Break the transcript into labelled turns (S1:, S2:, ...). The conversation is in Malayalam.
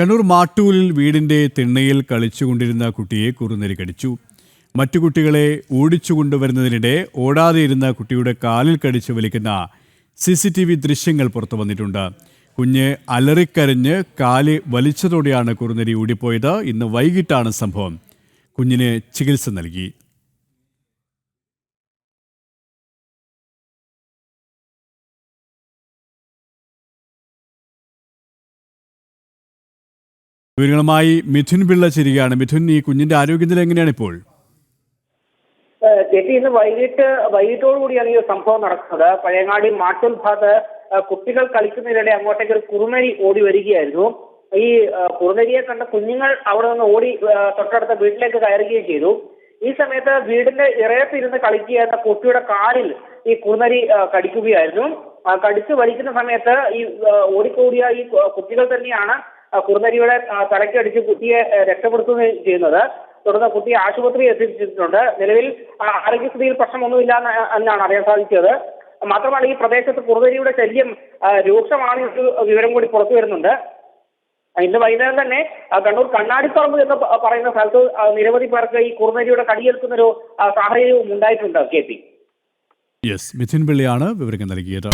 S1: കണ്ണൂർ മാട്ടൂലിൽ വീടിന്റെ തിണ്ണയിൽ കളിച്ചുകൊണ്ടിരുന്ന കുട്ടിയെ കുറുനരി കടിച്ചു. മറ്റു കുട്ടികളെ ഓടിച്ചു കൊണ്ടുവരുന്നതിനിടെ ഓടാതെ ഇരുന്ന കുട്ടിയുടെ കാലിൽ കടിച്ചു വലിക്കുന്ന സി സി ടി വി ദൃശ്യങ്ങൾ പുറത്തു വന്നിട്ടുണ്ട്. കുഞ്ഞ് അലറിക്കരഞ്ഞ് കാൽ വലിച്ചതോടെയാണ് കുറുനരി ഓടിപ്പോയത്. ഇന്ന് വൈകിട്ടാണ് സംഭവം. കുഞ്ഞിന് ചികിത്സ നൽകി. വിവരങ്ങളുമായി മിഥുൻ പിള്ള ചിരികയാണ്. മിഥുൻ ഈ കുഞ്ഞിന്റെ ആരോഗ്യത്തിൽ എങ്ങനെയാണ് ഇപ്പോൾ
S2: ചേച്ചി ഇന്ന് വൈകിട്ട് കൂടിയാണ് ഈ സംഭവം നടക്കുന്നത്. പഴയങ്ങാടി മാട്ടൂൽ ഭാഗത്ത് കുട്ടികൾ കളിക്കുന്നതിനിടെ അങ്ങോട്ടേക്ക് ഒരു കുറുനരി ഓടി വരികയായിരുന്നു. ഈ കുറുനരിയെ കണ്ട കുഞ്ഞുങ്ങൾ അവിടെ നിന്ന് ഓടി തൊട്ടടുത്ത വീട്ടിലേക്ക് കയറുകയും ചെയ്തു. ഈ സമയത്ത് വീടിന്റെ ഇറയത്തിരുന്ന് കളിക്കുകയായിരുന്ന കുട്ടിയുടെ കാലിൽ ഈ കുറുനരി കടിക്കുകയായിരുന്നു. കടിച്ചു വലിക്കുന്ന സമയത്ത് ഈ ഓടിക്കൂടിയ ഈ കുട്ടികൾ തന്നെയാണ് കുറുനരിയുടെ തലയ്ക്കടിച്ച് കുട്ടിയെ രക്ഷപ്പെടുത്തുകയും ചെയ്യുന്നത്. തുടർന്ന് കുട്ടിയെ ആശുപത്രിയിൽ എത്തിച്ചിട്ടുണ്ട്. നിലവിൽ ആരോഗ്യസ്ഥിതിയിൽ പ്രശ്നമൊന്നുമില്ല എന്നാണ് അറിയാൻ സാധിച്ചത്. മാത്രമല്ല ഈ പ്രദേശത്ത് കുറുനരിയുടെ ശല്യം രൂക്ഷമാണ് വിവരം കൂടി പുറത്തു വരുന്നുണ്ട്. ഇന്ന് വൈകുന്നേരം തന്നെ കണ്ണൂർ കണ്ണാടിപ്പറമ്പ് എന്ന് പറയുന്ന സ്ഥലത്ത് നിരവധി പേർക്ക് ഈ കുറുനരിയുടെ കടിയേൽക്കുന്ന ഒരു സാഹചര്യവും ഉണ്ടായിട്ടുണ്ട് കെ പി.
S1: യെസ് മിഥുൻ പിള്ളിയാണ് വിവരങ്ങൾ നൽകിയത്.